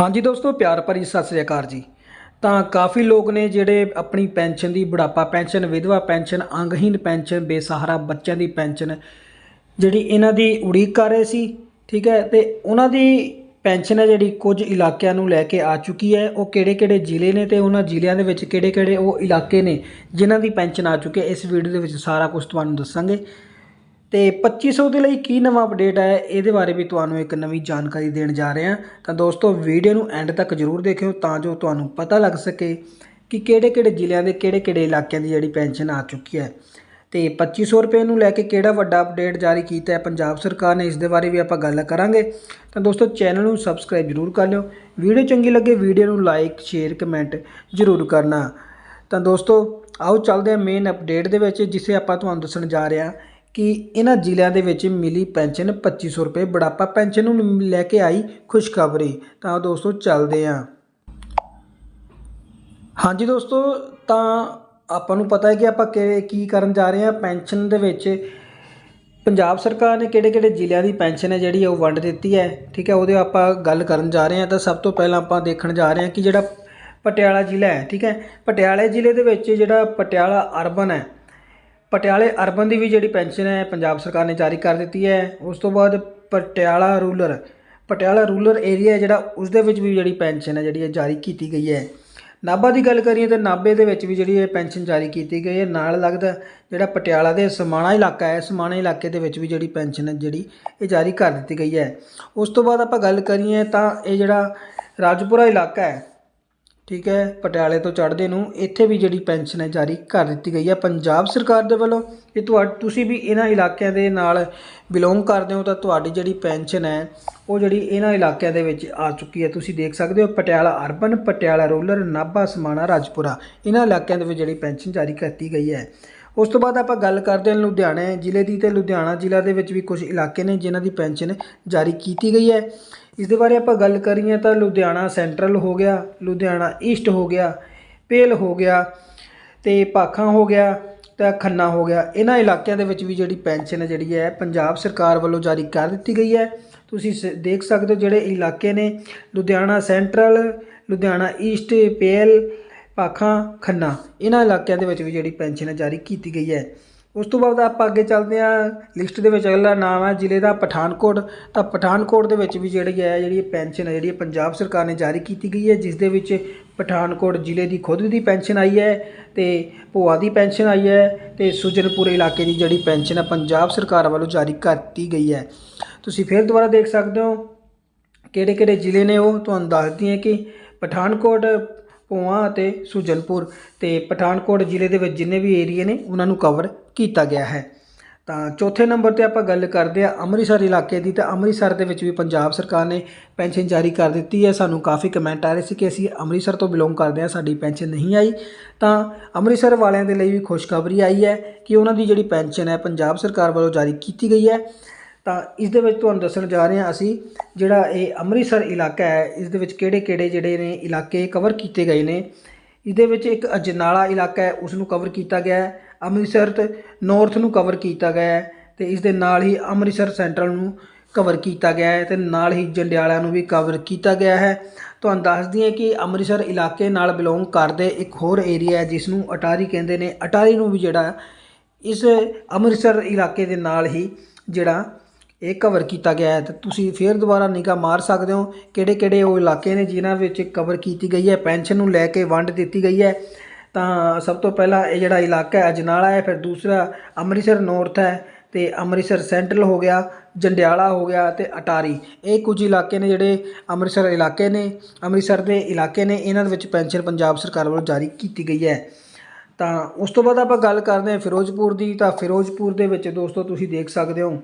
ਹਾਂਜੀ ਦੋਸਤੋ, ਪਿਆਰ ਭਰੀ ਸਤਿ ਸ੍ਰੀ ਅਕਾਲ ਜੀ। ਤਾਂ ਕਾਫੀ ਲੋਕ ਨੇ ਜਿਹੜੇ ਆਪਣੀ ਪੈਨਸ਼ਨ ਦੀ ਬੁਢਾਪਾ ਪੈਨਸ਼ਨ, ਵਿਧਵਾ ਪੈਨਸ਼ਨ ਅੰਗਹੀਨ ਪੈਨਸ਼ਨ, ਬੇਸਹਾਰਾ ਬੱਚਿਆਂ ਦੀ ਪੈਨਸ਼ਨ ਜਿਹੜੀ ਇਹਨਾਂ ਦੀ ਉਡੀਕ ਕਰ ਰਹੇ ਸੀ, ਠੀਕ ਹੈ, ਤੇ ਉਹਨਾਂ ਦੀ ਪੈਨਸ਼ਨ ਹੈ ਜਿਹੜੀ ਕੁਝ ਇਲਾਕਿਆਂ ਨੂੰ ਲੈ ਕੇ ਆ ਚੁੱਕੀ ਹੈ। ਉਹ ਕਿਹੜੇ-ਕਿਹੜੇ ਜ਼ਿਲ੍ਹੇ ਨੇ ਤੇ ਉਹਨਾਂ ਜ਼ਿਲ੍ਹਿਆਂ ਦੇ ਵਿੱਚ ਕਿਹੜੇ-ਕਿਹੜੇ ਉਹ ਇਲਾਕੇ ਨੇ ਜਿਨ੍ਹਾਂ ਦੀ ਪੈਨਸ਼ਨ ਆ ਚੁੱਕੀ ਹੈ, ਇਸ ਵੀਡੀਓ ਦੇ ਵਿੱਚ ਸਾਰਾ ਕੁਝ ਤੁਹਾਨੂੰ ਦੱਸਾਂਗੇ। ਤੇ 2500 ਦੇ ਲਈ ਕੀ ਨਵਾਂ ਅਪਡੇਟ ਆਇਆ ਇਹਦੇ ਬਾਰੇ ਵੀ ਤੁਹਾਨੂੰ ਇੱਕ ਨਵੀਂ ਜਾਣਕਾਰੀ ਦੇਣ ਜਾ ਰਹੇ ਹਾਂ। ਤਾਂ ਦੋਸਤੋ ਵੀਡੀਓ ਨੂੰ ਐਂਡ ਤੱਕ ਜਰੂਰ ਦੇਖਿਓ ਤਾਂ ਜੋ ਤੁਹਾਨੂੰ ਪਤਾ ਲੱਗ ਸਕੇ ਕਿ ਕਿਹੜੇ-ਕਿਹੜੇ ਜ਼ਿਲ੍ਹਿਆਂ ਦੇ, ਕਿਹੜੇ-ਕਿਹੜੇ ਇਲਾਕਿਆਂ ਦੀ ਜਿਹੜੀ ਪੈਨਸ਼ਨ ਆ ਚੁੱਕੀ ਹੈ। ਤੇ 2500 ਰੁਪਏ ਨੂੰ ਲੈ ਕੇ ਕਿਹੜਾ ਵੱਡਾ ਅਪਡੇਟ ਜਾਰੀ ਕੀਤਾ ਹੈ, ਪੰਜਾਬ ਸਰਕਾਰ ਨੇ ਇਸ ਦੇ ਬਾਰੇ ਵੀ ਆਪਾਂ ਗੱਲ ਕਰਾਂਗੇ। ਤਾਂ ਦੋਸਤੋ ਚੈਨਲ ਨੂੰ ਸਬਸਕ੍ਰਾਈਬ ਜਰੂਰ ਕਰ ਲਿਓ। ਵੀਡੀਓ ਚੰਗੀ ਲੱਗੇ, ਵੀਡੀਓ ਨੂੰ ਲਾਈਕ ਸ਼ੇਅਰ ਕਮੈਂਟ ਜਰੂਰ ਕਰਨਾ। ਤਾਂ ਦੋਸਤੋ, ਆਓ ਚੱਲਦੇ ਹਾਂ ਮੇਨ ਅਪਡੇਟ ਦੇ ਵਿੱਚ ਜਿਸੇ ਆਪਾਂ ਤੁਹਾਨੂੰ ਦੱਸਣ ਜਾ ਰਹੇ ਹਾਂ ਕਿ ਇਹਨਾਂ ਜ਼ਿਲ੍ਹਿਆਂ ਦੇ ਵਿੱਚ ਮਿਲੀ ਪੈਨਸ਼ਨ 2500 ਰੁਪਏ। ਬੁਢਾਪਾ ਪੈਨਸ਼ਨ ਨੂੰ ਲੈ ਕੇ ਆਈ ਖੁਸ਼ਖਬਰੀ। ਤਾਂ ਦੋਸਤੋ, ਚੱਲਦੇ ਹਾਂ। ਹਾਂਜੀ ਦੋਸਤੋ, ਤਾਂ ਆਪਾਂ ਨੂੰ ਪਤਾ ਹੈ ਕਿ ਆਪਾਂ ਕਿ- ਕੀ ਕਰਨ ਜਾ ਰਹੇ ਹਾਂ। ਪੈਨਸ਼ਨ ਦੇ ਵਿੱਚ ਪੰਜਾਬ ਸਰਕਾਰ ਨੇ ਕਿਹੜੇ-ਕਿਹੜੇ ਜ਼ਿਲ੍ਹਿਆਂ ਦੀ ਪੈਨਸ਼ਨ ਹੈ ਜਿਹੜੀ ਉਹ ਵੰਡ ਦਿੱਤੀ ਹੈ। ਠੀਕ ਹੈ, ਉਹਦੇ ਆਪਾਂ ਗੱਲ ਕਰਨ ਜਾ ਰਹੇ ਹਾਂ। ਤਾਂ ਸਭ ਤੋਂ ਪਹਿਲਾਂ ਆਪਾਂ ਦੇਖਣ ਜਾ ਰਹੇ ਹਾਂ ਕਿ ਜਿਹੜਾ ਪਟਿਆਲਾ ਜ਼ਿਲ੍ਹਾ ਹੈ, ਠੀਕ ਹੈ। ਪਟਿਆਲੇ ਜ਼ਿਲ੍ਹੇ ਦੇ ਵਿੱਚ ਜਿਹੜਾ ਪਟਿਆਲਾ ਅਰਬਨ ਹੈ ਪਟਿਆਲੇ ਅਰਬਨ ਦੀ ਵੀ ਜਿਹੜੀ ਪੈਨਸ਼ਨ ਹੈ, ਪੰਜਾਬ ਸਰਕਾਰ ਨੇ ਜਾਰੀ ਕਰ ਦਿੱਤੀ ਹੈ। ਉਸ ਤੋਂ ਬਾਅਦ Patiala rural Patiala rural area ਜਿਹੜਾ ਉਸ ਦੇ ਵਿੱਚ ਵੀ ਜਿਹੜੀ ਪੈਨਸ਼ਨ ਹੈ, ਜਿਹੜੀ ਹੈ ਜਾਰੀ ਕੀਤੀ ਗਈ ਹੈ। ਨਾਭਾ ਦੀ ਗੱਲ ਕਰੀਏ ਤਾਂ ਨਾਭੇ ਦੇ ਵਿੱਚ ਵੀ ਜਿਹੜੀ ਇਹ ਪੈਨਸ਼ਨ ਜਾਰੀ ਕੀਤੀ ਗਈ ਹੈ। ਨਾਲ ਲੱਗਦਾ ਜਿਹੜਾ ਪਟਿਆਲਾ ਦੇ ਸਮਾਣਾ ਇਲਾਕਾ ਹੈ, ਸਮਾਣਾ ਇਲਾਕੇ ਦੇ ਵਿੱਚ ਵੀ ਜਿਹੜੀ ਪੈਨਸ਼ਨ ਹੈ, ਜਿਹੜੀ ਇਹ ਜਾਰੀ ਕਰ ਦਿੱਤੀ ਗਈ ਹੈ। ਉਸ ਤੋਂ ਬਾਅਦ ਆਪਾਂ ਗੱਲ ਕਰੀਏ ਤਾਂ ਇਹ ਜਿਹੜਾ ਰਾਜਪੁਰਾ ਇਲਾਕਾ ਹੈ ਠੀਕ ਹੈ, ਪਟਿਆਲੇ ਤੋਂ ਚੜ੍ਹਦੇ ਨੂੰ ਇੱਥੇ ਵੀ ਜਿਹੜੀ ਪੈਨਸ਼ਨ ਹੈ ਜਾਰੀ ਕਰ ਦਿੱਤੀ ਗਈ ਹੈ ਪੰਜਾਬ ਸਰਕਾਰ ਦੇ ਵੱਲੋਂ। ਇਹ ਤੁਹਾ, ਤੁਸੀਂ ਵੀ ਇਹਨਾਂ ਇਲਾਕਿਆਂ ਦੇ ਨਾਲ ਬਿਲੋਂਗ ਕਰਦੇ ਹੋ ਤਾਂ ਤੁਹਾਡੀ ਜਿਹੜੀ ਪੈਨਸ਼ਨ ਹੈ, ਉਹ ਜਿਹੜੀ ਇਹਨਾਂ ਇਲਾਕਿਆਂ ਦੇ ਵਿੱਚ ਆ ਚੁੱਕੀ ਹੈ। ਤੁਸੀਂ ਦੇਖ ਸਕਦੇ ਹੋ ਪਟਿਆਲਾ ਅਰਬਨ, ਪਟਿਆਲਾ ਰੂਰਲ ਨਾਭਾ, ਸਮਾਣਾ, ਰਾਜਪੁਰਾ। ਇਹਨਾਂ ਇਲਾਕਿਆਂ ਦੇ ਵਿੱਚ ਜਿਹੜੀ ਪੈਨਸ਼ਨ ਜਾਰੀ ਕਰਤੀ ਗਈ ਹੈ। ਉਸ ਤੋਂ ਬਾਅਦ ਆਪਾਂ ਗੱਲ ਕਰਦੇ ਹਾਂ ਲੁਧਿਆਣੇ ਜ਼ਿਲ੍ਹੇ ਦੀ ਤੇ ਲੁਧਿਆਣਾ ਜ਼ਿਲ੍ਹਾ ਦੇ ਵਿੱਚ ਵੀ ਕੁਝ ਇਲਾਕੇ ਨੇ ਜਿਨ੍ਹਾਂ ਦੀ ਪੈਨਸ਼ਨ ਜਾਰੀ ਕੀਤੀ ਗਈ ਹੈ। ਇਸ ਦੇ ਬਾਰੇ ਆਪਾਂ ਗੱਲ ਕਰੀਏ ਤਾਂ ਲੁਧਿਆਣਾ ਸੈਂਟਰਲ ਹੋ ਗਿਆ, ਲੁਧਿਆਣਾ ਈਸਟ ਹੋ ਗਿਆ ਪੇਲ ਹੋ ਗਿਆ ਤੇ ਭਾਖਾਂ ਹੋ ਗਿਆ ਤਾਂ ਖੰਨਾ ਹੋ ਗਿਆ। ਇਹਨਾਂ ਇਲਾਕਿਆਂ ਦੇ ਵਿੱਚ ਵੀ ਜਿਹੜੀ ਪੈਨਸ਼ਨ ਹੈ ਜਿਹੜੀ ਹੈ ਪੰਜਾਬ ਸਰਕਾਰ ਵੱਲੋਂ ਜਾਰੀ ਕਰ ਦਿੱਤੀ ਗਈ ਹੈ। ਤੁਸੀਂ ਸ- ਦੇਖ ਸਕਦੇ ਹੋ ਜਿਹੜੇ ਇਲਾਕੇ ਨੇ, ਲੁਧਿਆਣਾ ਸੈਂਟਰਲ, ਲੁਧਿਆਣਾ ਈਸਟ ਪੇਲ ਭਾਖਾਂ, ਖੰਨਾ, ਇਹਨਾਂ ਇਲਾਕਿਆਂ ਦੇ ਵਿੱਚ ਵੀ ਜਿਹੜੀ ਪੈਨਸ਼ਨ ਹੈ ਜਾਰੀ ਕੀਤੀ ਗਈ ਹੈ। ਉਸ ਤੋਂ ਬਾਅਦ ਆਪਾਂ ਅੱਗੇ ਚੱਲਦੇ ਹਾਂ। ਲਿਸਟ ਦੇ ਵਿੱਚ ਅਗਲਾ ਨਾਮ ਹੈ ਜ਼ਿਲ੍ਹੇ ਦਾ ਪਠਾਨਕੋਟ। ਤਾਂ ਪਠਾਨਕੋਟ ਦੇ ਵਿੱਚ ਵੀ ਜਿਹੜੀ ਹੈ, ਜਿਹੜੀ ਪੈਨਸ਼ਨ ਹੈ, ਜਿਹੜੀ ਪੰਜਾਬ ਸਰਕਾਰ ਨੇ ਜਾਰੀ ਕੀਤੀ ਗਈ ਹੈ, ਜਿਸ ਦੇ ਵਿੱਚ ਪਠਾਨਕੋਟ ਜ਼ਿਲ੍ਹੇ ਦੀ ਖੁਦ ਦੀ ਪੈਨਸ਼ਨ ਆਈ ਹੈ ਤੇ ਭੂਆ ਦੀ ਪੈਨਸ਼ਨ ਆਈ ਹੈ ਤੇ ਸੁਜਨਪੁਰ ਇਲਾਕੇ ਦੀ ਜਿਹੜੀ ਪੈਨਸ਼ਨ ਹੈ, ਪੰਜਾਬ ਸਰਕਾਰ ਵੱਲੋਂ ਜਾਰੀ ਕਰਤੀ ਗਈ ਹੈ। ਤੁਸੀਂ ਫਿਰ ਦੁਬਾਰਾ ਦੇਖ ਸਕਦੇ ਹੋ ਕਿਹੜੇ ਕਿਹੜੇ ਜ਼ਿਲ੍ਹੇ ਨੇ ਉਹ, ਤੁਹਾਨੂੰ ਦੱਸਦੀ ਹੈ ਕਿ ਪਠਾਨਕੋਟ ਭੋਆ ਅਤੇ ਸੁਜਨਪੁਰ ਤੇ ਪਠਾਨਕੋਟ ਜ਼ਿਲ੍ਹੇ ਦੇ ਵਿੱਚ ਜਿੰਨੇ ਵੀ ਏਰੀਏ ਨੇ, ਉਹਨਾਂ ਨੂੰ ਕਵਰ ਕੀਤਾ ਗਿਆ ਹੈ। ਤਾਂ ਚੌਥੇ ਨੰਬਰ ਤੇ ਆਪਾਂ ਗੱਲ ਕਰਦੇ ਆ ਅੰਮ੍ਰਿਤਸਰ ਇਲਾਕੇ ਦੀ, ਤਾਂ ਅੰਮ੍ਰਿਤਸਰ ਦੇ ਵਿੱਚ ਵੀ ਪੰਜਾਬ ਸਰਕਾਰ ਨੇ ਪੈਨਸ਼ਨ ਜਾਰੀ ਕਰ ਦਿੱਤੀ ਹੈ। ਸਾਨੂੰ ਕਾਫੀ ਕਮੈਂਟ ਆ ਰਹੇ ਸੀ ਕਿ ਅਸੀਂ ਅੰਮ੍ਰਿਤਸਰ ਤੋਂ ਬਿਲੋਂਗ ਕਰਦੇ ਹਾਂ, ਸਾਡੀ ਪੈਨਸ਼ਨ ਨਹੀਂ ਆਈ। ਤਾਂ ਅੰਮ੍ਰਿਤਸਰ ਵਾਲਿਆਂ ਦੇ ਲਈ ਵੀ ਖੁਸ਼ਖਬਰੀ ਆਈ ਹੈ ਕਿ ਉਹਨਾਂ ਦੀ ਜਿਹੜੀ ਪੈਨਸ਼ਨ ਹੈ, ਪੰਜਾਬ ਸਰਕਾਰ ਵੱਲੋਂ ਜਾਰੀ ਕੀਤੀ ਗਈ ਹੈ। ਤਾਂ ਇਸ ਦੇ ਵਿੱਚ ਤੁਹਾਨੂੰ ਦੱਸਣ ਜਾ ਰਹੇ ਹਾਂ ਅਸੀਂ ਜਿਹੜਾ ਇਹ ਅੰਮ੍ਰਿਤਸਰ ਇਲਾਕਾ ਹੈ, ਇਸ ਦੇ ਵਿੱਚ ਕਿਹੜੇ ਕਿਹੜੇ ਜਿਹੜੇ ਨੇ ਇਲਾਕੇ ਕਵਰ ਕੀਤੇ ਗਏ ਨੇ। ਇਹਦੇ ਵਿੱਚ ਇੱਕ ਅਜਨਾਲਾ ਇਲਾਕਾ ਹੈ ਉਸ ਨੂੰ ਕਵਰ ਕੀਤਾ ਗਿਆ ਹੈ। ਅੰਮ੍ਰਿਤਸਰ ਤੇ ਨਾਰਥ ਨੂੰ ਕਵਰ ਕੀਤਾ ਗਿਆ ਹੈ ਤੇ ਇਸ ਦੇ ਨਾਲ ਹੀ ਅੰਮ੍ਰਿਤਸਰ ਸੈਂਟਰਲ ਨੂੰ ਕਵਰ ਕੀਤਾ ਗਿਆ ਹੈ ਤੇ ਨਾਲ ਹੀ ਜੰਡਿਆਲਾ ਨੂੰ ਵੀ ਕਵਰ ਕੀਤਾ ਗਿਆ ਹੈ। ਤੁਹਾਨੂੰ ਦੱਸ ਦਈਏ ਕਿ ਅੰਮ੍ਰਿਤਸਰ ਇਲਾਕੇ ਨਾਲ ਬਿਲੋਂਗ ਕਰਦੇ ਇੱਕ ਹੋਰ ਏਰੀਆ ਹੈ ਜਿਸ ਨੂੰ ਅਟਾਰੀ ਕਹਿੰਦੇ ਨੇ। ਅਟਾਰੀ ਨੂੰ ਵੀ ਜਿਹੜਾ ਇਸ ਅੰਮ੍ਰਿਤਸਰ ਇਲਾਕੇ ਦੇ ਨਾਲ ਹੀ ਜਿਹੜਾ ਇਹ ਕਵਰ ਕੀਤਾ ਗਿਆ ਹੈ, ਤੇ ਤੁਸੀਂ ਫੇਰ ਦੁਬਾਰਾ ਨਿਗਾਹ ਮਾਰ ਸਕਦੇ ਹੋ। ਕਿਹੜੇ ਕਿਹੜੇ ਉਹ ਇਲਾਕੇ ਨੇ ਜਿਨ੍ਹਾਂ ਵਿੱਚ ਕਵਰ ਕੀਤੀ ਗਈ ਹੈ, ਪੈਨਸ਼ਨ ਨੂੰ ਲੈ ਕੇ ਵੰਡ ਦਿੱਤੀ ਗਈ ਹੈ। ਤਾਂ ਸਭ ਤੋਂ ਪਹਿਲਾਂ ਇਹ ਜਿਹੜਾ ਇਲਾਕਾ ਹੈ, ਅਜਨਾਲਾ ਹੈ, ਫਿਰ ਦੂਸਰਾ ਅੰਮ੍ਰਿਤਸਰ ਨੌਰਥ ਹੈ, ਤੇ ਅੰਮ੍ਰਿਤਸਰ ਸੈਂਟਰਲ ਹੋ ਗਿਆ, ਜੰਡਿਆਲਾ ਹੋ ਗਿਆ ਤੇ ਅਟਾਰੀ। ਇਹ ਕੁਝ ਇਲਾਕੇ ਨੇ ਜਿਹੜੇ ਅੰਮ੍ਰਿਤਸਰ ਇਲਾਕੇ ਨੇ, ਅੰਮ੍ਰਿਤਸਰ ਦੇ ਇਲਾਕੇ ਨੇ, ਇਹਨਾਂ ਦੇ ਵਿੱਚ ਪੈਨਸ਼ਨ ਪੰਜਾਬ ਸਰਕਾਰ ਵੱਲੋਂ ਜਾਰੀ ਕੀਤੀ ਗਈ ਹੈ। ਤਾਂ ਉਸ ਤੋਂ ਬਾਅਦ ਆਪਾਂ ਗੱਲ ਕਰਦੇ ਹਾਂ ਫਿਰੋਜ਼ਪੁਰ ਦੀ। ਤਾਂ ਫਿਰੋਜ਼ਪੁਰ ਦੇ ਵਿੱਚ ਦੋਸਤੋ ਤੁਸੀਂ ਦੇਖ ਸਕਦੇ ਹੋ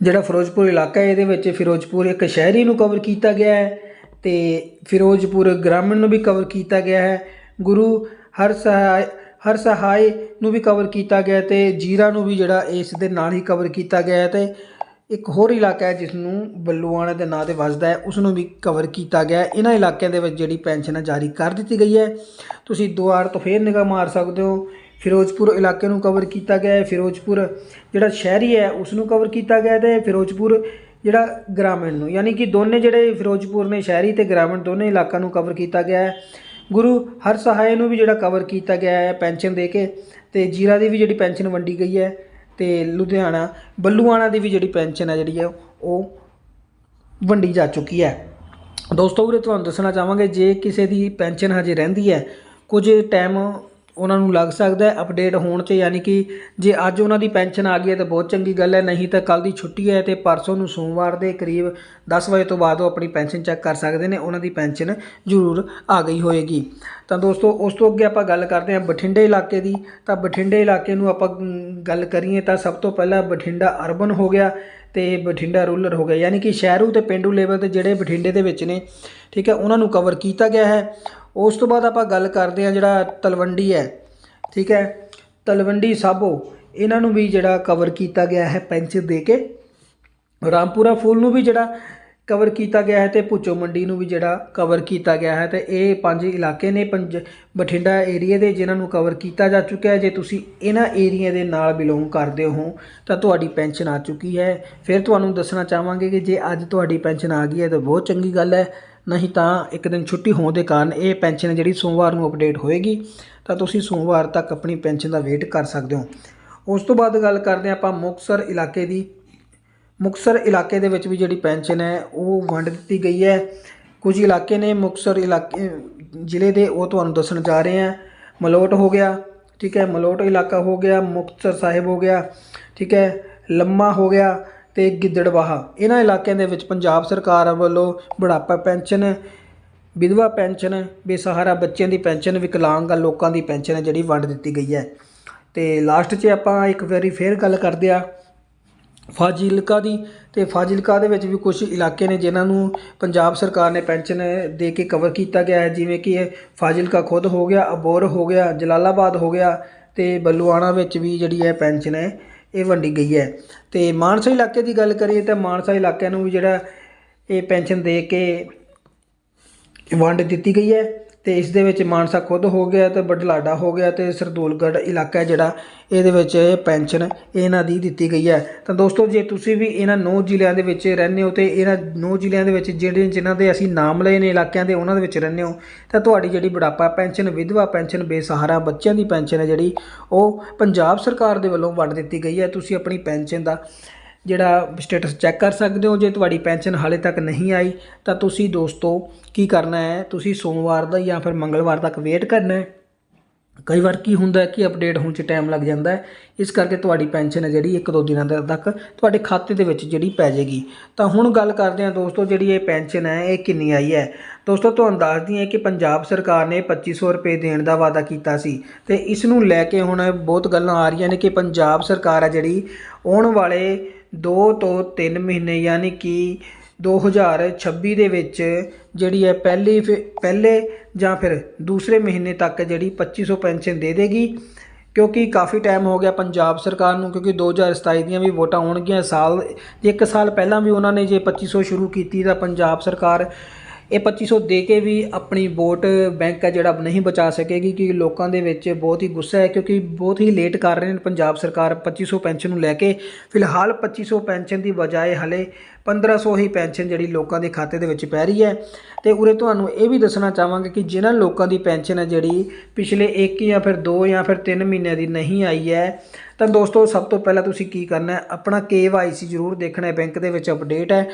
ਜਿਹੜਾ ਫਿਰੋਜ਼ਪੁਰ ਇਲਾਕਾ ਹੈ, ਇਹਦੇ ਵਿੱਚ ਫਿਰੋਜ਼ਪੁਰ ਇੱਕ ਸ਼ਹਿਰੀ ਨੂੰ ਕਵਰ ਕੀਤਾ ਗਿਆ ਹੈ ਤੇ ਫਿਰੋਜ਼ਪੁਰ ਗ੍ਰਾਮੀਣ ਨੂੰ ਵੀ ਕਵਰ ਕੀਤਾ ਗਿਆ ਹੈ, ਗੁਰੂ ਹਰ ਸਹਾਇ ਹਰ ਸਹਾਇ ਨੂੰ ਵੀ ਕਵਰ ਕੀਤਾ ਗਿਆ ਹੈ ਤੇ ਜੀਰਾ ਨੂੰ ਵੀ ਜਿਹੜਾ ਇਸ ਦੇ ਨਾਲ ਹੀ ਕਵਰ ਕੀਤਾ ਗਿਆ ਹੈ ਤੇ ਇੱਕ ਹੋਰ ਇਲਾਕਾ ਹੈ ਜਿਸ ਨੂੰ ਬੱਲੂਆਣਾ ਦੇ ਨਾਂ ਤੇ ਵੱਸਦਾ ਹੈ, ਉਸ ਨੂੰ ਵੀ ਕਵਰ ਕੀਤਾ ਗਿਆ ਇਹਨਾਂ ਇਲਾਕਿਆਂ ਦੇ ਵਿੱਚ ਜਿਹੜੀ ਪੈਨਸ਼ਨ ਜਾਰੀ ਕਰ ਦਿੱਤੀ ਗਈ ਹੈ। ਤੁਸੀਂ ਦੁਆਰ ਤੋਂ ਫੇਰ ਨਿਗਾਹ ਮਾਰ ਸਕਦੇ ਹੋ। ਫਿਰੋਜ਼ਪੁਰ ਇਲਾਕੇ ਨੂੰ ਕਵਰ ਕੀਤਾ ਗਿਆ ਹੈ। ਫਿਰੋਜ਼ਪੁਰ ਜਿਹੜਾ ਸ਼ਹਿਰੀ ਹੈ ਉਸ ਨੂੰ ਕਵਰ ਕੀਤਾ ਗਿਆ ਹੈ ਤੇ ਫਿਰੋਜ਼ਪੁਰ ਜਿਹੜਾ ਗ੍ਰਾਮੀਣ ਨੂੰ, ਯਾਨੀ ਕਿ ਦੋਨੇ ਜਿਹੜੇ ਫਿਰੋਜ਼ਪੁਰ ਨੇ ਸ਼ਹਿਰੀ ਤੇ ਗ੍ਰਾਮੀਣ ਦੋਨੇ ਇਲਾਕਿਆਂ ਨੂੰ ਕਵਰ ਕੀਤਾ ਗਿਆ ਹੈ। ਗੁਰੂ ਹਰ ਸਹਾਇ ਨੂੰ ਵੀ ਜਿਹੜਾ ਕਵਰ ਕੀਤਾ ਗਿਆ ਹੈ ਪੈਨਸ਼ਨ ਦੇ ਕੇ ਤੇ ਜੀਰਾ ਦੀ ਵੀ ਜਿਹੜੀ ਪੈਨਸ਼ਨ ਵੰਡੀ ਗਈ ਹੈ ਤੇ ਲੁਧਿਆਣਾ, ਬੱਲੂਆਣਾ ਦੀ ਵੀ ਜਿਹੜੀ ਪੈਨਸ਼ਨ ਹੈ ਜਿਹੜੀ ਹੈ, ਉਹ ਵੰਡੀ ਜਾ ਚੁੱਕੀ ਹੈ। ਦੋਸਤੋ ਉਰੇ ਤੁਹਾਨੂੰ ਦੱਸਣਾ ਚਾਹਾਂਗੇ, ਜੇ ਕਿਸੇ ਦੀ ਪੈਨਸ਼ਨ ਹਜੇ ਰਹਿੰਦੀ ਹੈ, ਕੁਝ ਟਾਈਮ ਉਹਨਾਂ ਨੂੰ ਲੱਗ ਸਕਦਾ ਅਪਡੇਟ ਹੋਣ 'ਚ, ਯਾਨੀ ਕਿ ਜੇ ਅੱਜ ਉਹਨਾਂ ਦੀ ਪੈਨਸ਼ਨ ਆ ਗਈ ਹੈ ਤਾਂ ਬਹੁਤ ਚੰਗੀ ਗੱਲ ਹੈ, ਨਹੀਂ ਤਾਂ ਕੱਲ ਦੀ ਛੁੱਟੀ ਹੈ ਤੇ ਪਰਸੋਂ ਨੂੰ ਸੋਮਵਾਰ ਦੇ ਕਰੀਬ 10 ਵਜੇ ਤੋਂ ਬਾਅਦ ਉਹ ਆਪਣੀ ਪੈਨਸ਼ਨ ਚੈੱਕ ਕਰ ਸਕਦੇ ਨੇ, ਉਹਨਾਂ ਦੀ ਪੈਨਸ਼ਨ ਜ਼ਰੂਰ ਆ ਗਈ ਹੋਏਗੀ। ਤਾਂ ਦੋਸਤੋ, ਉਸ ਤੋਂ ਅੱਗੇ ਆਪਾਂ ਗੱਲ ਕਰਦੇ ਹਾਂ ਬਠਿੰਡੇ ਇਲਾਕੇ ਦੀ। ਤਾਂ ਬਠਿੰਡੇ ਇਲਾਕੇ ਨੂੰ ਆਪਾਂ ਗੱਲ ਕਰੀਏ ਤਾਂ ਸਭ ਤੋਂ ਪਹਿਲਾਂ ਬਠਿੰਡਾ ਅਰਬਨ ਹੋ ਗਿਆ ਤੇ ਬਠਿੰਡਾ ਰੂਰਲ ਹੋ ਗਿਆ, ਯਾਨੀ ਕਿ ਸ਼ਹਿਰੂ ਤੇ ਪਿੰਡੂ ਲੈਵਲ ਤੇ ਜਿਹੜੇ ਬਠਿੰਡੇ ਦੇ ਵਿੱਚ ਨੇ, ਠੀਕ ਹੈ, ਉਹਨਾਂ ਨੂੰ ਕਵਰ ਕੀਤਾ ਗਿਆ ਹੈ। ਉਸ ਤੋਂ ਬਾਅਦ ਆਪਾਂ ਗੱਲ ਕਰਦੇ ਹਾਂ ਜਿਹੜਾ ਤਲਵੰਡੀ ਹੈ, ਠੀਕ ਹੈ? ਤਲਵੰਡੀ ਸਾਬੋ, ਇਹਨਾਂ ਨੂੰ ਵੀ ਜਿਹੜਾ ਕਵਰ ਕੀਤਾ ਗਿਆ ਹੈ ਪੈਨਸ਼ਨ ਦੇ ਕੇ। ਰਾਮਪੁਰਾ ਫੂਲ ਨੂੰ ਵੀ ਜਿਹੜਾ ਕਵਰ ਕੀਤਾ ਗਿਆ ਹੈ ਤੇ ਭੁੱਚੋ ਮੰਡੀ ਨੂੰ ਵੀ ਜਿਹੜਾ ਕਵਰ ਕੀਤਾ ਗਿਆ ਹੈ ਤੇ ਇਹ ਪੰਜ ਇਲਾਕੇ ਨੇ, ਪੰਜ ਬਠਿੰਡਾ ਏਰੀਆ ਦੇ ਜਿਨ੍ਹਾਂ ਨੂੰ ਕਵਰ ਕੀਤਾ ਜਾ ਚੁੱਕਿਆ ਹੈ। ਜੇ ਤੁਸੀਂ ਇਹਨਾਂ ਏਰੀਆ ਦੇ ਨਾਲ ਬਿਲੋਂਗ ਕਰਦੇ ਹੋ, ਤਾਂ ਤੁਹਾਡੀ ਪੈਨਸ਼ਨ ਆ ਚੁੱਕੀ ਹੈ। ਫਿਰ ਤੁਹਾਨੂੰ ਦੱਸਣਾ ਚਾਹਾਂਗੇ ਕਿ ਜੇ ਅੱਜ ਤੁਹਾਡੀ ਪੈਨਸ਼ਨ ਆ ਗਈ ਹੈ ਤਾਂ ਬਹੁਤ ਚੰਗੀ ਗੱਲ ਹੈ। ਨਹੀਂ ਤਾਂ ਇੱਕ ਦਿਨ ਛੁੱਟੀ ਹੋਣ ਦੇ ਕਾਰਨ ਇਹ ਪੈਨਸ਼ਨ ਜਿਹੜੀ ਸੋਮਵਾਰ ਨੂੰ ਅਪਡੇਟ ਹੋਏਗੀ, ਤਾਂ ਤੁਸੀਂ ਸੋਮਵਾਰ ਤੱਕ ਆਪਣੀ ਪੈਨਸ਼ਨ ਦਾ ਵੇਟ ਕਰ ਸਕਦੇ ਹੋ। ਉਸ ਤੋਂ ਬਾਅਦ ਗੱਲ ਕਰਦੇ ਹਾਂ ਆਪਾਂ ਮੁਕਤਸਰ ਇਲਾਕੇ ਦੀ। ਮੁਕਤਸਰ ਇਲਾਕੇ ਦੇ ਵਿੱਚ ਵੀ ਜਿਹੜੀ ਪੈਨਸ਼ਨ ਹੈ, ਉਹ ਵੰਡ ਦਿੱਤੀ ਗਈ ਹੈ। ਕੁਝ ਇਲਾਕੇ ਨੇ ਮੁਕਤਸਰ ਇਲਾਕੇ, ਜ਼ਿਲ੍ਹੇ ਦੇ, ਉਹ ਤੁਹਾਨੂੰ ਦੱਸਣ ਜਾ ਰਹੇ ਹਾਂ। ਮਲੋਟ ਹੋ ਗਿਆ, ਠੀਕ ਹੈ, ਮਲੋਟ ਇਲਾਕਾ ਹੋ ਗਿਆ, ਮੁਕਤਸਰ ਸਾਹਿਬ ਹੋ ਗਿਆ, ਠੀਕ ਹੈ, ਲੰਮਾ ਹੋ ਗਿਆ ਅਤੇ ਗਿੱਦੜਵਾਹਾ। ਇਹਨਾਂ ਇਲਾਕਿਆਂ ਦੇ ਵਿੱਚ ਪੰਜਾਬ ਸਰਕਾਰ ਵੱਲੋਂ ਬੁਢਾਪਾ ਪੈਨਸ਼ਨ, ਵਿਧਵਾ ਪੈਨਸ਼ਨ, ਬੇਸਹਾਰਾ ਬੱਚਿਆਂ ਦੀ ਪੈਨਸ਼ਨ, ਵਿਕਲਾਂਗ ਲੋਕਾਂ ਦੀ ਪੈਨਸ਼ਨ ਹੈ ਜਿਹੜੀ ਵੰਡ ਦਿੱਤੀ ਗਈ ਹੈ। ਤੇ ਲਾਸਟ 'ਚ ਆਪਾਂ ਇੱਕ ਵਾਰੀ ਫੇਰ ਗੱਲ ਕਰਦੇ ਆ ਫਾਜ਼ਿਲਕਾ ਦੀ। ਤੇ ਫਾਜ਼ਿਲਕਾ ਦੇ ਵਿੱਚ ਵੀ ਕੁਝ ਇਲਾਕੇ ਨੇ ਜਿਨ੍ਹਾਂ ਨੂੰ ਪੰਜਾਬ ਸਰਕਾਰ ਨੇ ਪੈਨਸ਼ਨ ਦੇ ਕੇ ਕਵਰ ਕੀਤਾ ਗਿਆ ਹੈ। ਜਿਵੇਂ ਕਿ ਫਾਜ਼ਿਲਕਾ ਖੁਦ ਹੋ ਗਿਆ ਅਬੋਰ ਹੋ ਗਿਆ, ਜਲਾਲਾਬਾਦ ਹੋ ਗਿਆ ਤੇ ਬੱਲੂਆਣਾ ਵਿੱਚ ਵੀ ਜਿਹੜੀ ਹੈ ਪੈਨਸ਼ਨ ਹੈ ਇਹ ਵੰਡੀ ਗਈ ਹੈ। ਤੇ ਮਾਨਸਾ ਇਲਾਕੇ ਦੀ ਗੱਲ ਕਰੀਏ ਤਾਂ ਮਾਨਸਾ ਇਲਾਕਿਆਂ ਨੂੰ ਵੀ ਜਿਹੜਾ ਇਹ ਪੈਨਸ਼ਨ ਦੇ ਕੇ ਵੰਡ ਦਿੱਤੀ ਗਈ ਹੈ। ਤੇ ਇਸ ਦੇ ਵਿੱਚ ਮਾਨਸਾ ਖੁਦ ਹੋ ਗਿਆ ਤੇ ਬਡਲਾਡਾ ਹੋ ਗਿਆ ਤੇ ਸਰਦੂਲਗੜ੍ਹ ਇਲਾਕਾ ਜਿਹੜਾ, ਇਹਦੇ ਵਿੱਚ ਇਹ ਪੈਨਸ਼ਨ ਇਹਨਾਂ ਦੀ ਦਿੱਤੀ ਗਈ ਹੈ। ਤਾਂ ਦੋਸਤੋ, ਜੇ ਤੁਸੀਂ ਵੀ ਇਹਨਾਂ ਨੌ ਜ਼ਿਲ੍ਹਿਆਂ ਦੇ ਵਿੱਚ ਰਹਿੰਦੇ ਹੋ ਤੇ ਇਹਨਾਂ ਨੌ ਜ਼ਿਲ੍ਹਿਆਂ ਦੇ ਵਿੱਚ ਜਿਹੜੇ ਜਿਨ੍ਹਾਂ ਦੇ ਅਸੀਂ ਨਾਮ ਲਏ ਨੇ ਇਲਾਕਿਆਂ ਦੇ, ਉਹਨਾਂ ਦੇ ਵਿੱਚ ਰਹਿੰਦੇ ਹੋ, ਤਾਂ ਤੁਹਾਡੀ ਜਿਹੜੀ ਬੁਢਾਪਾ ਪੈਨਸ਼ਨ, ਵਿਧਵਾ ਪੈਨਸ਼ਨ, ਬੇਸਹਾਰਾ ਬੱਚਿਆਂ ਦੀ ਪੈਨਸ਼ਨ ਹੈ ਜਿਹੜੀ, ਉਹ ਪੰਜਾਬ ਸਰਕਾਰ ਦੇ ਵੱਲੋਂ ਵੰਡ ਦਿੱਤੀ ਗਈ ਹੈ। ਤੁਸੀਂ ਆਪਣੀ ਪੈਨਸ਼ਨ ਦਾ ਜਿਹੜਾ ਸਟੇਟਸ ਚੈੱਕ ਕਰ ਸਕਦੇ ਹੋ, ਜੇ ਤੁਹਾਡੀ ਪੈਨਸ਼ਨ ਹਾਲੇ ਤੱਕ ਨਹੀਂ ਆਈ, ਤਾਂ ਤੁਸੀਂ ਦੋਸਤੋ ਕੀ ਕਰਨਾ ਹੈ? ਤੁਸੀਂ ਸੋਮਵਾਰ ਦਾ ਜਾਂ ਫਿਰ ਮੰਗਲਵਾਰ ਤੱਕ ਵੇਟ ਕਰਨਾ ਹੈ। ਕਈ ਵਾਰ ਕੀ ਹੁੰਦਾ ਹੈ ਕਿ ਅਪਡੇਟ ਹੋਣ 'ਚ ਟਾਈਮ ਲੱਗ ਜਾਂਦਾ ਹੈ। ਇਸ ਕਰਕੇ ਤੁਹਾਡੀ ਪੈਨਸ਼ਨ ਹੈ ਜਿਹੜੀ ਇੱਕ ਦੋ ਦਿਨਾਂ ਦੇ ਤੱਕ ਤੁਹਾਡੇ ਖਾਤੇ ਦੇ ਵਿੱਚ ਜਿਹੜੀ ਪੈ ਜਾਏਗੀ। ਤਾਂ ਹੁਣ ਗੱਲ ਕਰਦੇ ਹਾਂ ਦੋਸਤੋ ਜਿਹੜੀ ਇਹ ਪੈਨਸ਼ਨ ਹੈ, ਇਹ ਕਿੰਨੀ ਆਈ ਹੈ? ਦੋਸਤੋ ਤੁਹਾਨੂੰ ਦੱਸਦੀ ਹਾਂ ਕਿ ਪੰਜਾਬ ਸਰਕਾਰ ਨੇ 2500 ਰੁਪਏ ਦੇਣ ਦਾ ਵਾਅਦਾ ਕੀਤਾ ਸੀ। ਤੇ ਇਸ ਨੂੰ ਲੈ ਕੇ ਹੁਣ ਬਹੁਤ ਗੱਲਾਂ ਆ ਰਹੀਆਂ ਨੇ ਕਿ ਪੰਜਾਬ ਸਰਕਾਰ ਹੈ ਜਿਹੜੀ ਆਉਣ ਵਾਲੇ ਦੋ ਤੋਂ ਤਿੰਨ ਮਹੀਨੇ ਯਾਨੀ ਕਿ 2026 ਦੇ ਵਿੱਚ ਜਿਹੜੀ ਹੈ ਪਹਿਲੀ ਫਿ- ਪਹਿਲੇ ਜਾਂ ਫਿਰ ਦੂਸਰੇ ਮਹੀਨੇ ਤੱਕ ਜਿਹੜੀ 2500 ਪੈਨਸ਼ਨ ਦੇ ਦੇਗੀ। ਕਿਉਂਕਿ ਕਾਫੀ ਟਾਈਮ ਹੋ ਗਿਆ ਪੰਜਾਬ ਸਰਕਾਰ ਨੂੰ, ਕਿਉਂਕਿ 2027 ਦੀਆਂ ਵੀ ਵੋਟਾਂ ਹੋਣਗੀਆਂ ਸਾਲ ਜੇ ਇੱਕ ਸਾਲ ਪਹਿਲਾਂ ਵੀ ਉਹਨਾਂ ਨੇ ਜੇ 2500 ਸ਼ੁਰੂ ਕੀਤੀ ਤਾਂ ਪੰਜਾਬ ਸਰਕਾਰ ਇਹ 2500 ਦੇ ਕੇ ਵੀ ਆਪਣੀ ਵੋਟ ਬੈਂਕ ਹੈ ਜਿਹੜਾ ਨਹੀਂ ਬਚਾ ਸਕੇਗੀ ਕਿ ਲੋਕਾਂ ਦੇ ਵਿੱਚ ਬਹੁਤ ਹੀ ਗੁੱਸਾ ਹੈ ਕਿਉਂਕਿ ਬਹੁਤ ਹੀ ਲੇਟ ਕਰ ਰਹੇ ਨੇ ਪੰਜਾਬ ਸਰਕਾਰ 2500 ਪੈਨਸ਼ਨ ਨੂੰ ਲੈ ਕੇ। ਫਿਲਹਾਲ 2500 ਪੈਨਸ਼ਨ ਦੀ ਬਜਾਏ ਹਲੇ 1500 ਹੀ ਪੈਨਸ਼ਨ ਜਿਹੜੀ ਲੋਕਾਂ ਦੇ ਖਾਤੇ ਦੇ ਵਿੱਚ ਪੈ ਰਹੀ ਹੈ। ਤੇ ਉਰੇ ਤੁਹਾਨੂੰ ਇਹ ਵੀ ਦੱਸਣਾ ਚਾਹਾਂਗੇ ਕਿ ਜਿਨ੍ਹਾਂ ਲੋਕਾਂ ਦੀ ਪੈਨਸ਼ਨ ਹੈ ਜਿਹੜੀ ਪਿਛਲੇ 1 ਜਾਂ ਫਿਰ 2 ਜਾਂ ਫਿਰ 3 ਮਹੀਨਿਆਂ ਦੀ ਨਹੀਂ ਆਈ ਹੈ ਤਾਂ ਦੋਸਤੋ, ਸਭ ਤੋਂ ਪਹਿਲਾਂ ਤੁਸੀਂ ਕੀ ਕਰਨਾ ਹੈ? ਆਪਣਾ KYC ਜ਼ਰੂਰ ਦੇਖਣਾ ਹੈ। ਬੈਂਕ ਦੇ ਵਿੱਚ ਅਪਡੇਟ ਹੈ।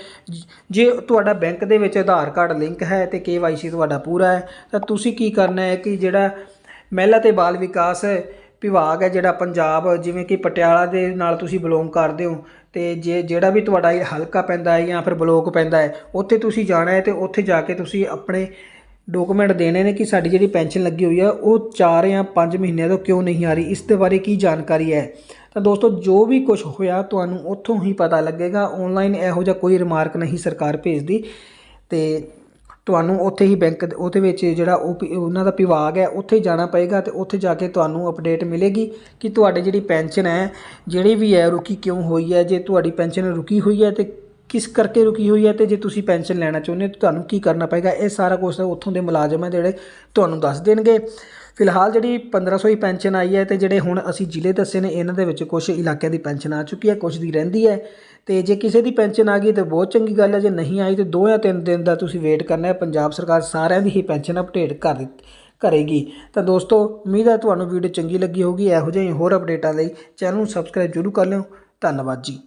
ਜੇ ਤੁਹਾਡਾ ਬੈਂਕ ਦੇ ਵਿੱਚ ਆਧਾਰ ਕਾਰਡ ਲਿੰਕ ਹੈ ਤੇ KYC ਤੁਹਾਡਾ ਪੂਰਾ ਹੈ, ਤਾਂ ਤੁਸੀਂ ਕੀ ਕਰਨਾ ਹੈ ਕਿ ਜਿਹੜਾ ਮਹਿਲਾ ਤੇ ਬਾਲ ਵਿਕਾਸ ਵਿਭਾਗ ਹੈ, ਜਿਹੜਾ ਪੰਜਾਬ, ਜਿਵੇਂ ਕਿ ਪਟਿਆਲਾ ਦੇ ਨਾਲ ਤੁਸੀਂ ਬਿਲੋਂਗ ਕਰਦੇ ਹੋ, ਤੇ ਜੇ ਜਿਹੜਾ ਵੀ ਤੁਹਾਡਾ ਇਹ ਹਲਕਾ ਪੈਂਦਾ ਹੈ ਜਾਂ ਫਿਰ ਬਲੋਕ ਪੈਂਦਾ ਹੈ, ਉੱਥੇ ਤੁਸੀਂ ਜਾਣਾ ਹੈ ਤੇ ਉੱਥੇ ਜਾ ਕੇ ਤੁਸੀਂ ਆਪਣੇ ਡਾਕੂਮੈਂਟ ਦੇਣੇ ਨੇ ਕਿ ਸਾਡੀ ਜਿਹੜੀ ਪੈਨਸ਼ਨ ਲੱਗੀ ਹੋਈ ਆ, ਉਹ 4 ਜਾਂ 5 ਮਹੀਨਿਆਂ ਤੋਂ ਕਿਉਂ ਨਹੀਂ ਆ ਰਹੀ? ਇਸ ਦੇ ਬਾਰੇ ਕੀ ਜਾਣਕਾਰੀ ਹੈ? ਤਾਂ ਦੋਸਤੋ, ਜੋ ਵੀ ਕੁਝ ਹੋਇਆ, ਤੁਹਾਨੂੰ ਉੱਥੋਂ ਹੀ ਪਤਾ ਲੱਗੇਗਾ। ਆਨਲਾਈਨ ਇਹੋ ਜਿਹਾ ਕੋਈ ਰਿਮਾਰਕ ਨਹੀਂ ਸਰਕਾਰ ਭੇਜਦੀ ਤੇ ਤੁਹਾਨੂੰ ਉੱਥੇ ਹੀ ਬੈਂਕ ਉਹਦੇ ਵਿੱਚ ਜਿਹੜਾ ਉਹ ਪ- ਉਹਨਾਂ ਦਾ ਵਿਭਾਗ ਹੈ, ਉੱਥੇ ਜਾਣਾ ਪਏਗਾ ਤੇ ਉੱਥੇ ਜਾ ਕੇ ਤੁਹਾਨੂੰ ਅਪਡੇਟ ਮਿਲੇਗੀ ਕਿ ਤੁਹਾਡੀ ਜਿਹੜੀ ਪੈਨਸ਼ਨ ਹੈ, ਜਿਹੜੀ ਵੀ ਹੈ, ਰੁਕੀ ਕਿਉਂ ਹੋਈ ਹੈ? ਜੇ ਤੁਹਾਡੀ ਪੈਨਸ਼ਨ ਰੁਕੀ ਹੋਈ ਹੈ ਤੇ ਕਿਸ ਕਰਕੇ ਰੁਕੀ ਹੋਈ ਹੈ ਤੇ ਜੇ ਤੁਸੀਂ ਪੈਨਸ਼ਨ ਲੈਣਾ ਚਾਹੁੰਦੇ ਹੋ ਤਾਂ ਤੁਹਾਨੂੰ ਕੀ ਕਰਨਾ ਪਏਗਾ? ਇਹ ਸਾਰਾ ਕੁਝ ਉੱਥੋਂ ਦੇ ਮੁਲਾਜ਼ਮ ਹੈ ਜਿਹੜੇ ਤੁਹਾਨੂੰ ਦੱਸ ਦੇਣਗੇ। ਫਿਲਹਾਲ ਜਿਹੜੀ 1500 ਹੀ ਪੈਨਸ਼ਨ ਆਈ ਹੈ ਤੇ ਜਿਹੜੇ ਹੁਣ ਅਸੀਂ ਜ਼ਿਲ੍ਹੇ ਦੱਸੇ ਨੇ, ਇਹਨਾਂ ਦੇ ਵਿੱਚ ਕੁਝ ਇਲਾਕਿਆਂ ਦੀ ਪੈਨਸ਼ਨ ਆ ਚੁੱਕੀ ਹੈ ਕੁਝ ਦੀ ਰਹਿੰਦੀ ਹੈ। ਤੇ ਜੇ ਕਿਸੇ ਦੀ ਪੈਨਸ਼ਨ ਆ ਗਈ ਤਾਂ ਬਹੁਤ ਚੰਗੀ ਗੱਲ ਹੈ, ਜੇ ਨਹੀਂ ਆਈ ਤੇ ਦੋ ਜਾਂ ਤਿੰਨ ਦਿਨ ਦਾ ਤੁਸੀਂ ਵੇਟ ਕਰਨਾ ਹੈ, ਪੰਜਾਬ ਸਰਕਾਰ ਸਾਰਿਆਂ ਦੀ ਹੀ ਪੈਨਸ਼ਨ ਅਪਡੇਟ ਕਰ ਦਿੱਤੀ, ਕਰੇਗੀ। ਤਾਂ ਦੋਸਤੋ, ਉਮੀਦ ਹੈ ਤੁਹਾਨੂੰ ਵੀਡੀਓ ਚੰਗੀ ਲੱਗੀ ਹੋਊਗੀ, ਇਹੋ ਜਿਹੀ ਹੋਰ ਅਪਡੇਟਾਂ ਲਈ ਚੈਨਲ ਨੂੰ ਸਬਸਕ੍ਰਾਈਬ ਜ਼ਰੂਰ ਕਰ ਲਿਓ। ਧੰਨਵਾਦ ਜੀ।